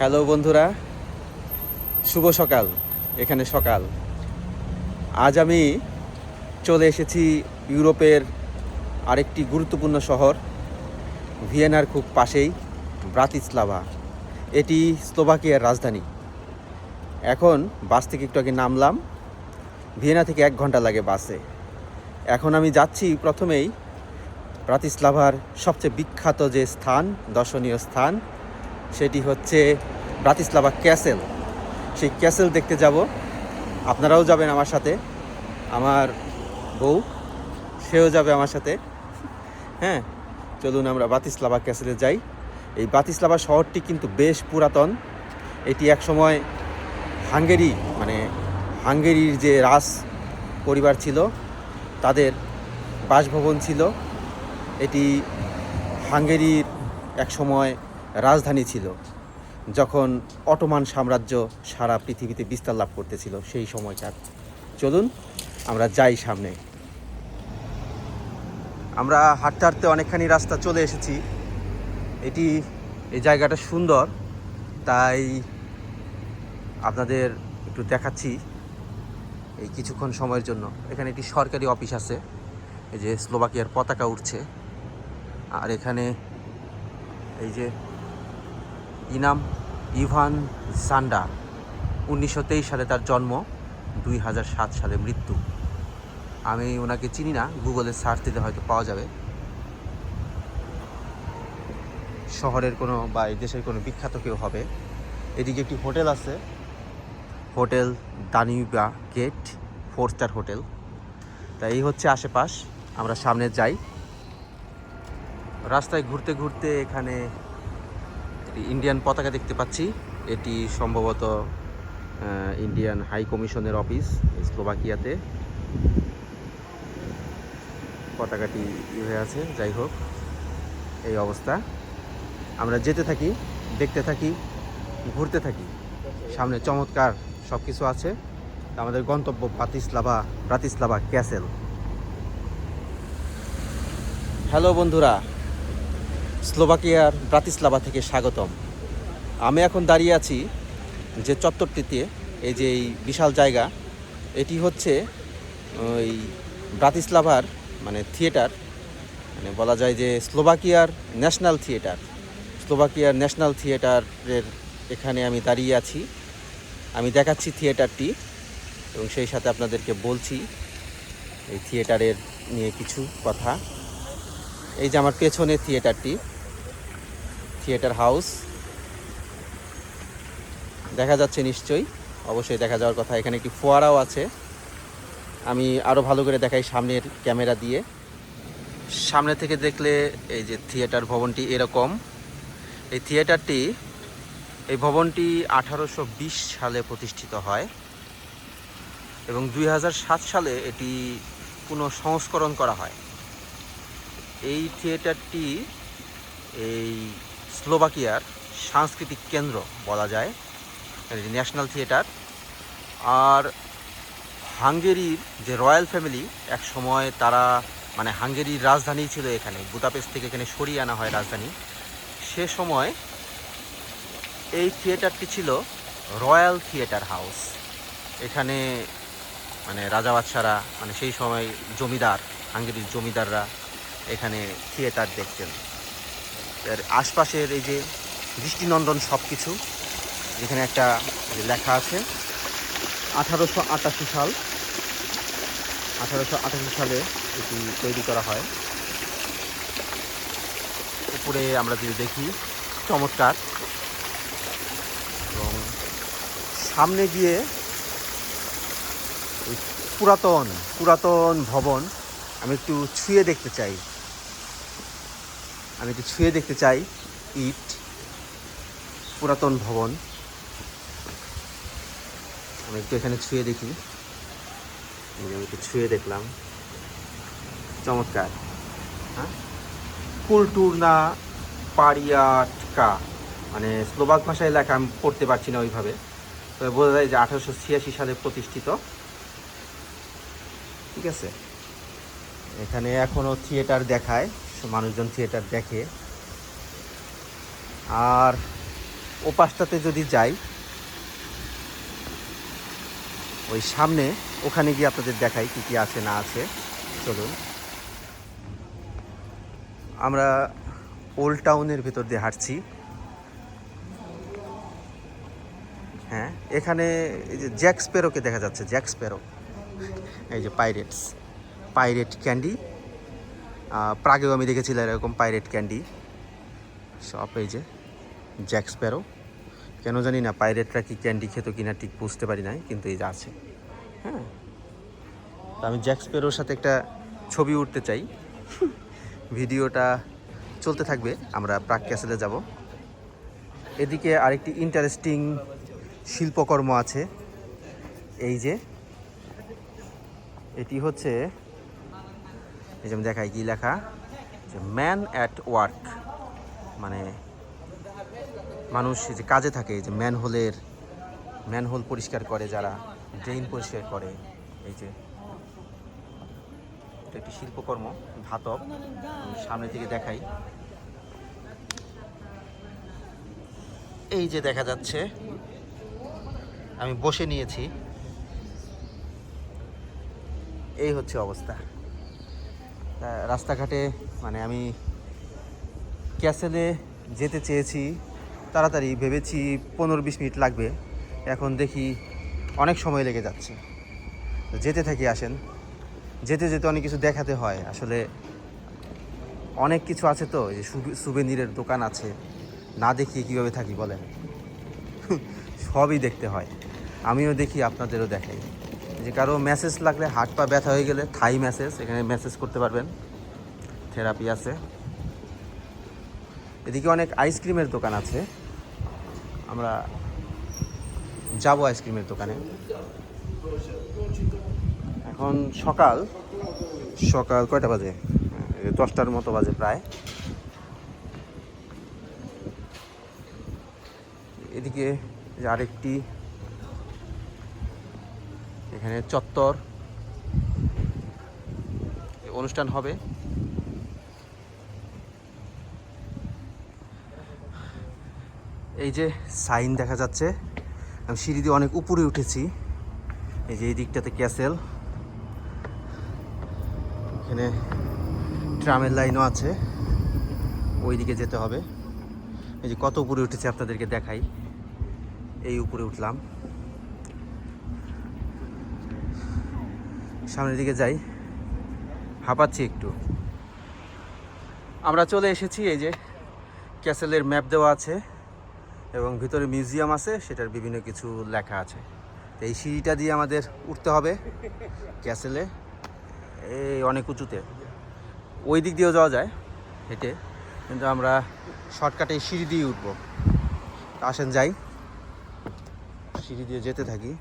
Hello বন্ধুরা, শুভ সকাল, এখানে সকাল। আজ আমি চলে এসেছি ইউরোপের আরেকটি গুরুত্বপূর্ণ শহর, ভিয়েনার খুব পাশেই, ব্রাতিস্লাভা। এটি স্লোভাকিয়ার রাজধানী। এখন বাস থেকে একটু আগে নামলাম, ভিয়েনা থেকে এক ঘণ্টা লাগে বাসে। এখন আমি যাচ্ছি প্রথমেই ব্রাতিস্লাভার সবচেয়ে বিখ্যাত যে স্থান, দর্শনীয় স্থান সেটি হচ্ছে ব্রাতিস্লাভা ক্যাসেল। সেই ক্যাসেল দেখতে যাব। আপনারাও যাবেন আমার সাথে। আমার বউ, সেও যাবে আমার সাথে। হ্যাঁ চলুন আমরা বাতিস্লাভা ক্যাসেলে যাই। এই বাতিস্লাভা শহরটি কিন্তু বেশ পুরাতন। এটি একসময় হাঙ্গেরি মানে হাঙ্গেরির যে রাজ পরিবার ছিল, তাদের বাসভবন ছিল। এটি হাঙ্গেরির একসময় রাজধানী ছিল, যখন অটোমান সাম্রাজ্য সারা পৃথিবীতে বিস্তার লাভ করতেছিল সেই সময়কার। চলুন, আমরা যাই সামনে। আমরা হাঁটতে হাঁটতে অনেকখানি রাস্তা চলে এসেছি। এটি, এই জায়গাটা সুন্দর, তাই আপনাদের একটু দেখাচ্ছি এই কিছুক্ষণ সময়ের জন্য। এখানে একটি সরকারি অফিস আছে, এই যে স্লোভাকিয়ার পতাকা উঠছে আর এখানে এই যে ইনাম ইভান সান্ডা, উনিশশো তেইশ সালে তার জন্ম, দুই হাজার সাত সালে মৃত্যু। আমি ওনাকে চিনি না, গুগলে সার্চ দিলে হয়তো পাওয়া যাবে। শহরের কোনো বা এই দেশের কোনো বিখ্যাত কেউ হবে। এদিকে একটি হোটেল আছে। Hotel দানিবা gate, four star hotel. তা এই হচ্ছে আশেপাশ। আমরা সামনে যাই। রাস্তায় ঘুরতে ঘুরতে এখানে একটি ইন্ডিয়ান পতাকা দেখতে পাচ্ছি। এটি সম্ভবত ইন্ডিয়ান হাই কমিশনের অফিস স্লোভাকিয়াতে পতাকাটি হয়ে আছে, যাই হোক, এই অবস্থা। আমরা যেতে থাকি, দেখতে থাকি, ঘুরতে থাকি। সামনে চমৎকার সব কিছু আছে। আমাদের গন্তব্য ব্রাতিস্লাভা ব্রাতিস্লাভা ক্যাসেল। হ্যালো বন্ধুরা স্লোভাকিয়ার ব্রাতিস্লাভা থেকে স্বাগতম। আমি এখন দাঁড়িয়ে আছি যে চত্বরটিতে, এই যে এই বিশাল জায়গা, এটি হচ্ছে, ওই ব্রাতিস্লাভার মানে থিয়েটার মানে বলা যায় যে স্লোভাকিয়ার ন্যাশনাল থিয়েটার। স্লোভাকিয়ার ন্যাশনাল থিয়েটারের এখানে আমি দাঁড়িয়ে আছি। আমি দেখাচ্ছি থিয়েটারটি এবং সেই সাথে আপনাদেরকে বলছি এই থিয়েটারের নিয়ে কিছু কথা। এই যে আমার পেছনে থিয়েটারটি থিয়েটার হাউস। দেখা যাচ্ছে নিশ্চয়ই। অবশ্যই দেখা যাওয়ার কথা। এখানে একটি ফোয়ারাও আছে। আমি আরও ভালো করে দেখাই সামনের ক্যামেরা দিয়ে। সামনে থেকে দেখলে এই যে থিয়েটার ভবনটি এরকম। এই থিয়েটারটি এই ভবনটি আঠারোশো বিশ সালে প্রতিষ্ঠিত হয় এবং দুই হাজার সাত সালে এটি পুনঃ সংস্করণ করা হয়। এই থিয়েটারটি এই স্লোভাকিয়ার সাংস্কৃতিক কেন্দ্র বলা যায়। National theatre. আর হাঙ্গেরির যে রয়্যাল ফ্যামিলি, এক সময় তারা মানে হাঙ্গেরির রাজধানী ছিল এখানে, বুদাপেস্ট থেকে এখানে সরিয়ে আনা হয় রাজধানী। সে সময় এই থিয়েটারটি ছিল রয়্যাল থিয়েটার হাউস। এখানে মানে রাজা বাদশারা মানে সেই সময় জমিদার, হাঙ্গেরির জমিদাররা এখানে থিয়েটার দেখতেন। আশপাশের এই যে দৃষ্টিনন্দন সব কিছু যেখানে একটা লেখা আছে, আঠারোশো আটাশি সাল, আঠারোশো আটাশি সালে এটি তৈরি করা হয়। উপরে আমরা যদি দেখি, চমৎকার। এবং সামনে গিয়ে পুরাতন পুরাতন ভবন, আমি একটু ছুঁয়ে দেখতে চাই। আমি একটু ছুঁয়ে দেখতে চাই ইট, পুরাতন ভবন। আমি একটু এখানে ছুঁয়ে দেখি। আমি একটু ছুঁয়ে দেখলাম। চমৎকার। হ্যাঁ? কুলটুরনা পারিয়াটকা। মানে স্লোভাক ভাষায় লেখা, আমি পড়তে পারছি না ওইভাবে। তবে বোঝা যায় যে আঠারোশো ছিয়াশি সালে প্রতিষ্ঠিত। ঠিক আছে? এখানে এখনও থিয়েটার দেখায়। মানুষজন থিয়েটার দেখে। আর ওপাশটাতে যদি যাই, ওই সামনে ওখানে গিয়ে আপনাদের দেখাই কী কী আছে না আছে। চলুন। আমরা ওল্ড টাউনের ভেতর দিয়ে হাঁটছি। হ্যাঁ এখানে এই যে জ্যাক স্প্যারোকে দেখা যাচ্ছে জ্যাক স্প্যারো এই যে পাইরেটস পাইরেট ক্যান্ডি প্রাগেও আমি দেখেছিলাম এরকম পাইরেট ক্যান্ডি সব এই যে জ্যাক স্প্যারো কেন জানি না পাইরেটরা কি ক্যান্ডি খেত কিনা ঠিক বুঝতে পারি নাই, কিন্তু এই যে আছে। হ্যাঁ। তো আমি জ্যাক স্প্যারোর সাথে একটা ছবি উঠতে চাই। ভিডিওটা চলতে থাকবে, আমরা প্রাক ক্যাসেলে যাব। এদিকে আরেকটি ইন্টারেস্টিং শিল্পকর্ম আছে। এই যে, এটি হচ্ছে এই যে আমি দেখাই কি লেখা? যে ম্যান অ্যাট ওয়ার্ক মানে মানুষ যে কাজে থাকে যে ম্যানহোলের ম্যানহোল পরিষ্কার করে যারা ড্রেন পরিষ্কার করে, এই যে একটি শিল্পকর্ম, ধাতব, আমি সামনের দিকে দেখাই। এই যে দেখা যাচ্ছে, আমি বসে নিয়েছি। এই হচ্ছে অবস্থা। রাস্তাঘাটে মানে আমি ক্যাসেলে যেতে চেয়েছি, তাড়াতাড়ি ভেবেছি পনেরো বিশ মিনিট লাগবে। এখন দেখি অনেক সময় লেগে যাচ্ছে। যেতে থাকি, আসেন। যেতে যেতে অনেক কিছু দেখাতে হয়। আসলে অনেক কিছু আছে তো যে সুবেনিরের দোকান আছে। না দেখিয়ে কীভাবে থাকি বলেন? সবই দেখতে হয়। আমিও দেখি, আপনাদেরও দেখাই। যে কারও মেসেজ লাগলে হাট পা ব্যথা হয়ে গেলে থাই মেসেজ এখানে মেসেজ করতে পারবেন। থেরাপি আছে। এদিকে অনেক আইসক্রিমের দোকান আছে। আমরা যাব আইসক্রিমের দোকানে। এখন সকাল সকাল কয়টা বাজে? দশটার মতো বাজে প্রায়। এদিকে আরেকটি এখানে চত্বর। অনুষ্ঠান হবে। এই যে সাইন দেখা যাচ্ছে, আমি সিঁড়ি দিয়ে অনেক উপরে উঠেছি। এই যে এই দিকটাতে ক্যাসেল। এখানে ট্রামের লাইনও আছে। ওই দিকে যেতে হবে। এই যে কত উপরে উঠেছে আপনাদেরকে দেখাই। এই উপরে উঠলাম। সামনের দিকে যাই। হাঁপাচ্ছি একটু। আমরা চলে এসেছি এই যে ক্যাসেলের ম্যাপ দেওয়া আছে এবং ভিতরে মিউজিয়াম আছে, সেটার বিভিন্ন কিছু লেখা আছে। তো এই সিঁড়িটা দিয়ে আমাদের উঠতে হবে ক্যাসেলে। এই অনেক উঁচুতে। ওই দিক দিয়েও যাওয়া যায় হেঁটে, কিন্তু আমরা শর্টকাটে সিঁড়ি দিয়ে উঠবো। আসেন যাই। সিঁড়ি দিয়ে যেতে থাকি।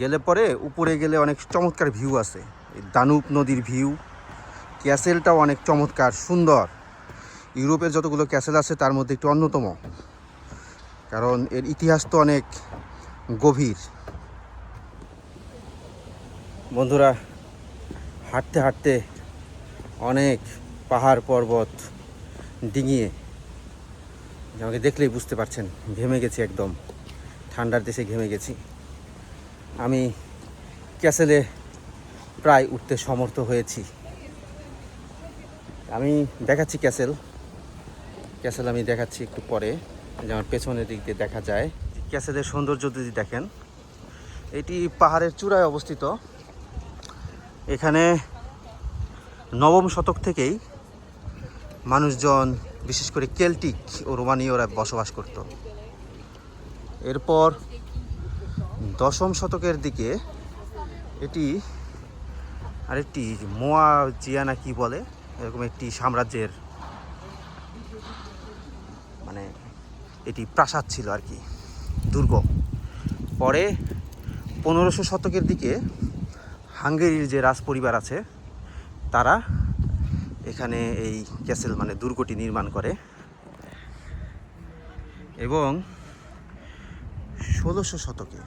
গেলে পরে উপরে গেলে অনেক চমৎকার ভিউ আছে। দানুব নদীর ভিউ ক্যাসেলটাও অনেক চমৎকার, সুন্দর। ইউরোপের যতগুলো ক্যাসেল আছে তার মধ্যে একটি অন্যতম। কারণ এর ইতিহাস তো অনেক গভীর। বন্ধুরা, হাঁটতে হাঁটতে অনেক পাহাড় পর্বত ডিঙিয়ে, আমাকে দেখলেই বুঝতে পারছেন, ঘেমে গেছি একদম। ঠান্ডার দেশে ঘেমে গেছি। আমি ক্যাসেলে প্রায় উঠতে সমর্থ হয়েছি। আমি দেখাচ্ছি ক্যাসেল। ক্যাসেল আমি দেখাচ্ছি একটু পরে যেমন পেছনের দিক দিয়ে দেখা যায়। ক্যাসেলের সৌন্দর্য যদি দেখেন, এটি পাহাড়ের চূড়ায় অবস্থিত। এখানে নবম শতক থেকেই মানুষজন, বিশেষ করে কেল্টিক ও রোমানীয়রা বসবাস করত। এরপর দশম শতকের দিকে এটি আরেকটি মোয়া জিয়ানা কি বলে, এরকম একটি সাম্রাজ্যের মানে এটি প্রাসাদ ছিল আর কি, দুর্গ। পরে পনেরোশো শতকের দিকে হাঙ্গেরির যে রাজ পরিবার আছে, তারা এখানে এই ক্যাসেল মানে দুর্গটি নির্মাণ করে। এবং ষোলোশো শতকে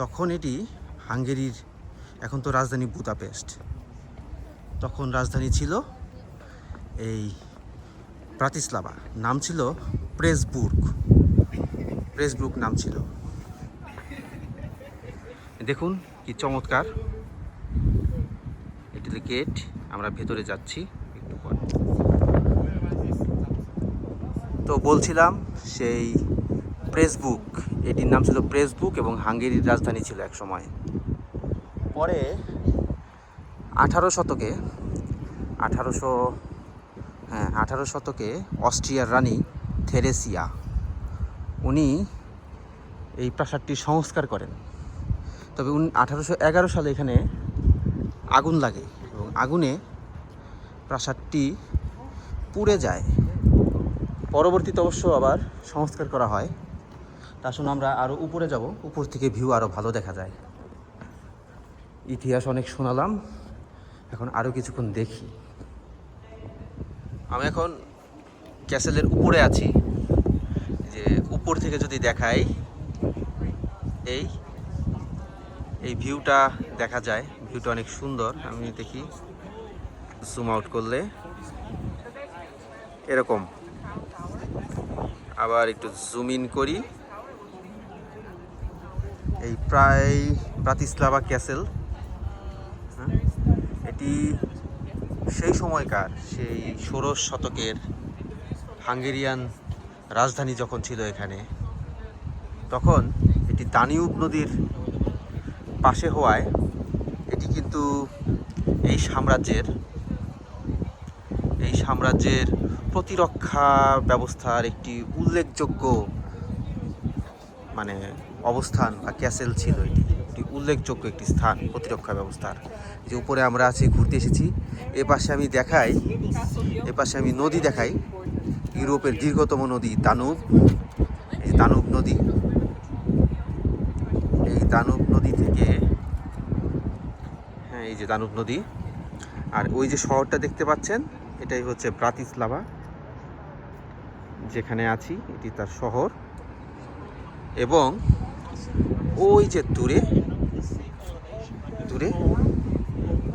তখন এটি হাঙ্গেরির এখন তো রাজধানী বুদাপেস্ট। তখন রাজধানী ছিল এই প্রাতিস্লাভা নাম ছিল প্রেসবুর্গ। প্রেসবুর্গ নাম ছিল। দেখুন কি চমৎকার। এটি গেট, আমরা ভেতরে যাচ্ছি একটু পর। তো বলছিলাম সেই প্রেসবুক। এটির নাম ছিল প্রেসবুক এবং হাঙ্গেরির রাজধানী ছিল এক সময়। পরে আঠারো শতকে, আঠারোশো হ্যাঁ আঠারো শতকে অস্ট্রিয়ার রানী থেরেসিয়া, উনি এই প্রাসাদটির সংস্কার করেন। তবে উনি, আঠারোশো এগারো সালে এখানে আগুন লাগে এবং আগুনে প্রাসাদটি পুড়ে যায়। পরবর্তীতে অবশ্য আবার সংস্কার করা হয়। তা আসুন আমরা আরও উপরে যাব। উপর থেকে ভিউ আরও ভালো দেখা যায়। ইতিহাস অনেক শোনালাম, এখন আরও কিছুক্ষণ দেখি। আমি এখন ক্যাসেলের উপরে আছি। যে উপর থেকে যদি দেখাই, এই এই ভিউটা দেখা যায়। ভিউটা অনেক সুন্দর, আমি দেখি। জুম আউট করলে এরকম। আবার একটু জুম ইন করি। এই প্রায় প্রাতিস্লাভা ক্যাসেল। হ্যাঁ, এটি সেই সময়কার সেই ষোড়শ শতকের হাঙ্গেরিয়ান রাজধানী যখন ছিল এখানে তখন এটি দানিউব নদীর পাশে হওয়ায় এটি কিন্তু এই সাম্রাজ্যের এই সাম্রাজ্যের প্রতিরক্ষা ব্যবস্থার একটি উল্লেখযোগ্য মানে অবস্থান বা ক্যাসেল ছিল এটি। একটি উল্লেখযোগ্য একটি স্থান প্রতিরক্ষা ব্যবস্থার। যে উপরে আমরা আছি, ঘুরতে এসেছি, এ পাশে আমি দেখাই, এ পাশে আমি নদী দেখাই, ইউরোপের দীর্ঘতম নদী দানুব। এই দানুব নদী, এই দানুব নদী থেকে হ্যাঁ এই যে দানুব নদী। আর ওই যে শহরটা দেখতে পাচ্ছেন, এটাই হচ্ছে ব্রাতিস্লাভা, যেখানে আছি, এটি তার শহর। এবং ওই যে দূরে দূরে,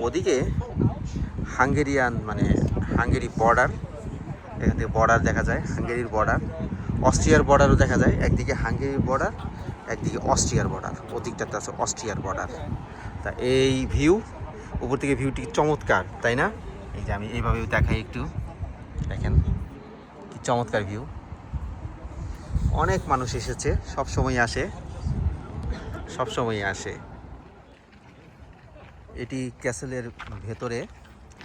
ওদিকে হাঙ্গেরিয়ান মানে হাঙ্গেরি বর্ডার এখান থেকে বর্ডার দেখা যায়, হাঙ্গেরির বর্ডার অস্ট্রিয়ার বর্ডারও দেখা যায়, একদিকে হাঙ্গেরির বর্ডার একদিকে অস্ট্রিয়ার বর্ডার ওদিকটাতে আছে অস্ট্রিয়ার বর্ডার তা এই ভিউ উপর থেকে ভিউটি চমৎকার, তাই না? এই যে আমি এইভাবেও দেখাই একটু, দেখেন, কি চমৎকার ভিউ অনেক মানুষ এসেছে সব সময় আসে। সব সময় আসে। এটি ক্যাসেলের ভেতরে,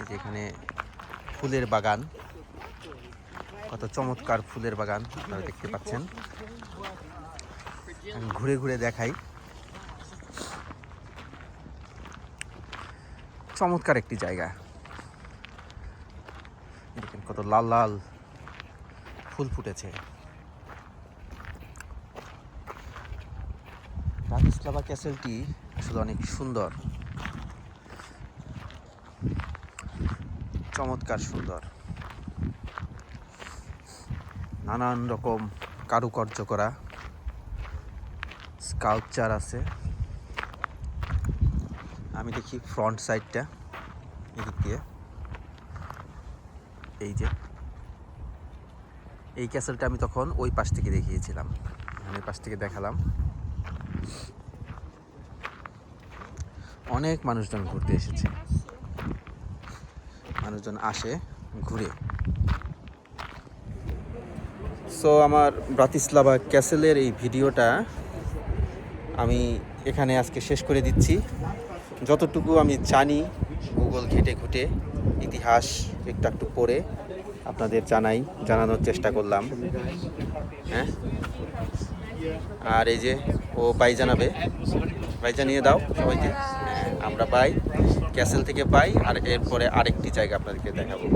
এই যে এখানে ফুলের বাগান। কত চমৎকার ফুলের বাগান আপনারা দেখতে পাচ্ছেন। ঘুরে ঘুরে দেখাই। চমৎকার একটি জায়গা। দেখেন কত লাল লাল ফুল ফুটেছে। ব্রাতিস্লাভা ক্যাসেলটি আসলে অনেক সুন্দর। চমৎকার সুন্দর। নানান রকম কারুকার্য করা স্কাল্পচার আছে। আমি দেখি ফ্রন্ট সাইডটা এদিক দিয়ে। এই যে। এই ক্যাসেলটা আমি তখন ওই পাশ থেকে দেখিয়েছিলাম। আমি পাশ থেকে দেখালাম। অনেক মানুষজন ঘুরতে এসেছে। মানুষজন আসে ঘুরে। সো আমার ব্রাতিস্লাভা ক্যাসেলের এই ভিডিওটা আমি এখানে আজকে শেষ করে দিচ্ছি। যতটুকু আমি জানি গুগল ঘেটে ঘুটে ইতিহাস একটু একটু পড়ে আপনাদের জানাই, জানানোর চেষ্টা করলাম। হ্যাঁ? আর এই যে ও পাই জানাবে পাই জানিয়ে দাও সবাইকে। আমরা পাই ক্যাসেল থেকে পাই আর এরপরে আরেকটি জায়গা আপনাদেরকে দেখাবো।